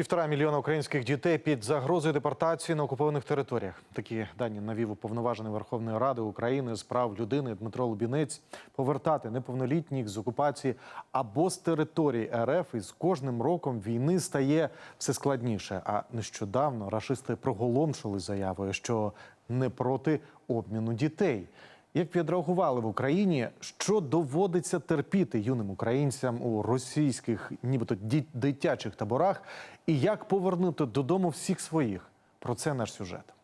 Півтора мільйона українських дітей під загрозою депортації на окупованих територіях. Такі дані навів уповноважений Верховної Ради України з прав людини Дмитро Лубінець. Повертати неповнолітніх з окупації або з території РФ із кожним роком війни стає все складніше. А нещодавно рашисти проголомшили заявою, що не проти обміну дітей. Як відреагували в Україні, що доводиться терпіти юним українцям у російських, нібито дитячих таборах, і як повернути додому всіх своїх? Про це наш сюжет.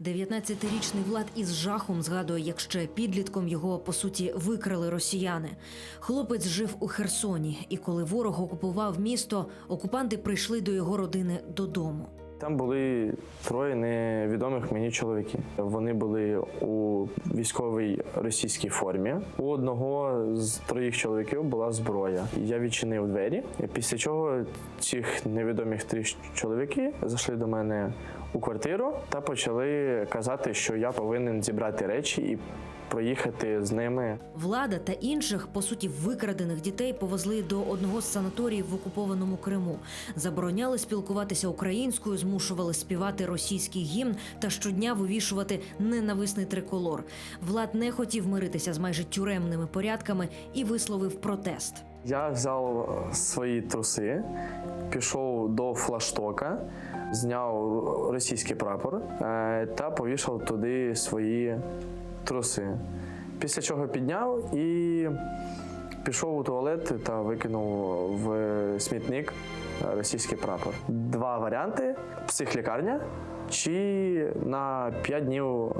19-річний Влад із жахом згадує, як ще підлітком його по суті викрали росіяни. Хлопець жив у Херсоні, і коли ворог окупував місто, окупанти прийшли до його родини додому. Там були троє невідомих мені чоловіків. Вони були у військовій російській формі. У одного з троїх чоловіків була зброя. Я відчинив двері. Після чого цих невідомих три чоловіки зайшли до мене у квартиру та почали казати, що я повинен зібрати речі і проїхати з ними Влада та інших, по суті, викрадених дітей повезли до одного з санаторіїв в окупованому Криму. Забороняли спілкуватися українською, змушували співати російський гімн та щодня вивішувати ненависний триколор. Влад не хотів миритися з майже тюремними порядками і висловив протест. Я взяв е, свої труси, пішов до флаштока, зняв російський прапор е, та повішав туди свої труси. Після чого підняв і пішов у туалет та викинув в смітник е, російський прапор. Два варіанти: психлікарня. Чи на 5 днів е,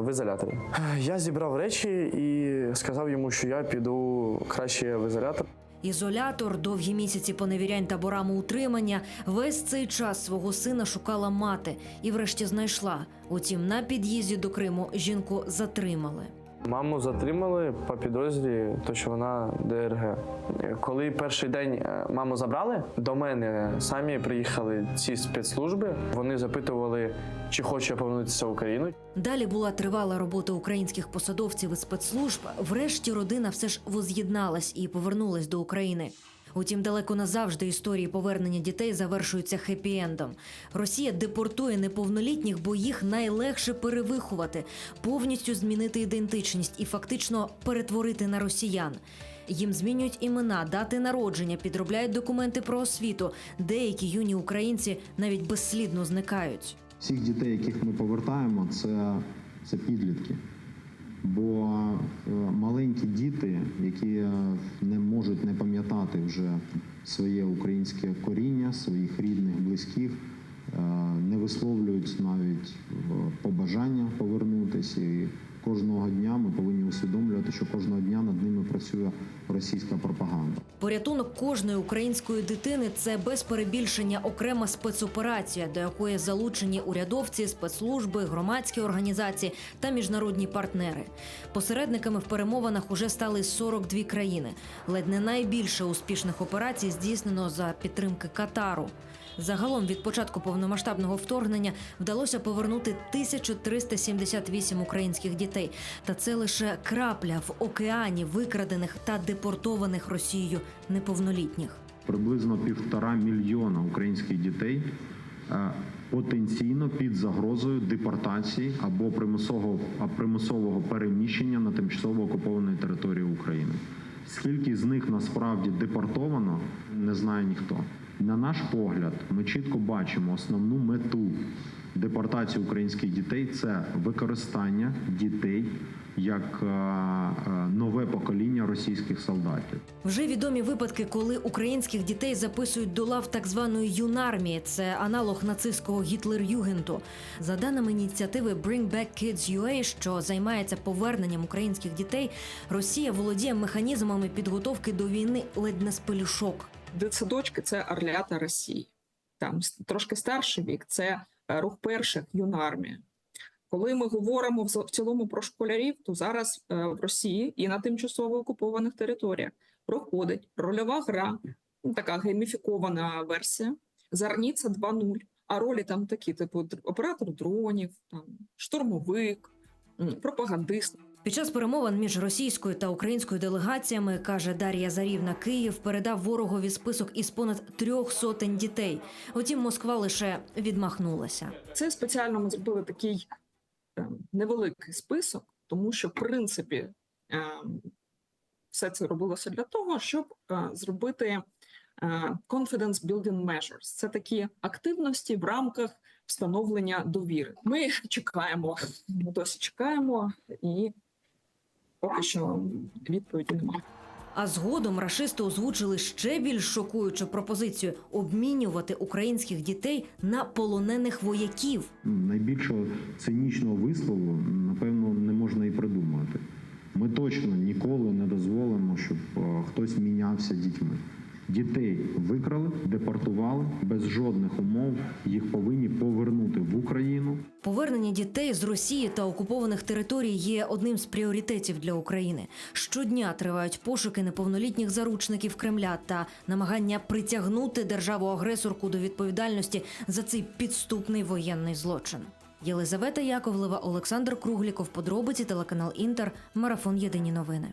в ізоляторі. Я зібрав речі і сказав йому, що я піду краще в ізолятор. Ізолятор, довгі місяці поневірянь таборами утримання. Весь цей час свого сина шукала мати і, врешті, знайшла. Утім, на під'їзді до Криму жінку затримали. Маму затримали по підозрі, то що вона ДРГ. Коли перший день е, маму забрали, до мене самі приїхали ці спецслужби. Вони запитували, чи хоче повернутися в Україну. Далі була тривала робота українських посадовців і спецслужб. Врешті родина все ж воз'єдналась і повернулась до України. Утім, далеко назавжди історії повернення дітей завершуються хеппі-ендом. Росія депортує неповнолітніх, бо їх найлегше перевиховати, повністю змінити ідентичність і фактично перетворити на росіян. Їм змінюють імена, дати народження, підробляють документи про освіту. Деякі юні українці навіть безслідно зникають. Всіх дітей, яких ми повертаємо, це, це підлітки. Бо маленькі діти, які е, не можуть не пам'ятати вже своє українське коріння, своїх рідних, близьких, е, не висловлюють навіть е, побажання повернутися. Кожного дня ми повинні усвідомлювати, що кожного дня над ними працює російська пропаганда. Порятунок кожної української дитини це без перебільшення окрема спецоперація, до якої залучені урядовці, спецслужби, громадські організації та міжнародні партнери. Посередниками в перемовинах уже стали 42 країни. Ледь не найбільше успішних операцій здійснено за підтримки Катару. Загалом від початку повномасштабного вторгнення вдалося повернути 1378 українських дітей. Та це лише крапля в океані викрадених та депортованих Росією неповнолітніх. приблизно півтора мільйона українських дітей е, потенційно під загрозою депортації або примусового, примусового переміщення на тимчасово окупованій території України. Скільки з них насправді депортовано, не знає ніхто. На наш погляд, ми чітко бачимо основну мету депортації українських дітей це використання дітей як е, е, нове покоління російських солдатів. Вже відомі випадки, коли українських дітей записують до лав так званої юнармії. Це аналог нацистського Гітлер-Югенту. За даними ініціативи Bring Back Kids UA, що займається поверненням українських дітей, Росія володіє механізмами підготовки до війни ледь не з пелюшок. Дитсадочки це орлята Росії. Там трошки старший вік це е, рух перших юнармія. Коли ми говоримо в цілому про школярів, то зараз е, в Росії і на тимчасово окупованих територіях проходить рольова гра, ну, така гейміфікована версія. Зарніця 2.0. А ролі там такі: типу оператор дронів, там штурмовик, пропагандист. Під час перемовин між російською та українською делегаціями каже Дар'я Зарівна, Київ передав ворогові список із понад трьох сотень дітей. Утім, Москва лише відмахнулася. Це спеціально ми зробили такий е, невеликий список, тому що в принципі е, все це робилося для того, щоб е, зробити confidence building measures. Це такі активності в рамках встановлення довіри. Ми чекаємо, ми досі чекаємо, і поки що відповіді немає. А згодом рашисти озвучили ще більш шокуючу пропозицію обмінювати українських дітей на полонених вояків. Найбільшого цинічного вислову, напевно, не можна і придумати. Ми точно ніколи не дозволимо, щоб е, хтось мінявся дітьми. Дітей викрали, депортували без жодних умов. Їх повинні повернути в Україну. Повернення дітей з Росії та окупованих територій є одним з пріоритетів для України. Щодня тривають пошуки неповнолітніх заручників Кремля та намагання притягнути державу-агресорку до відповідальності за цей підступний воєнний злочин. Єлизавета Яковлева, Олександр Кругліков, подробиці телеканал Інтер, марафон Єдині новини.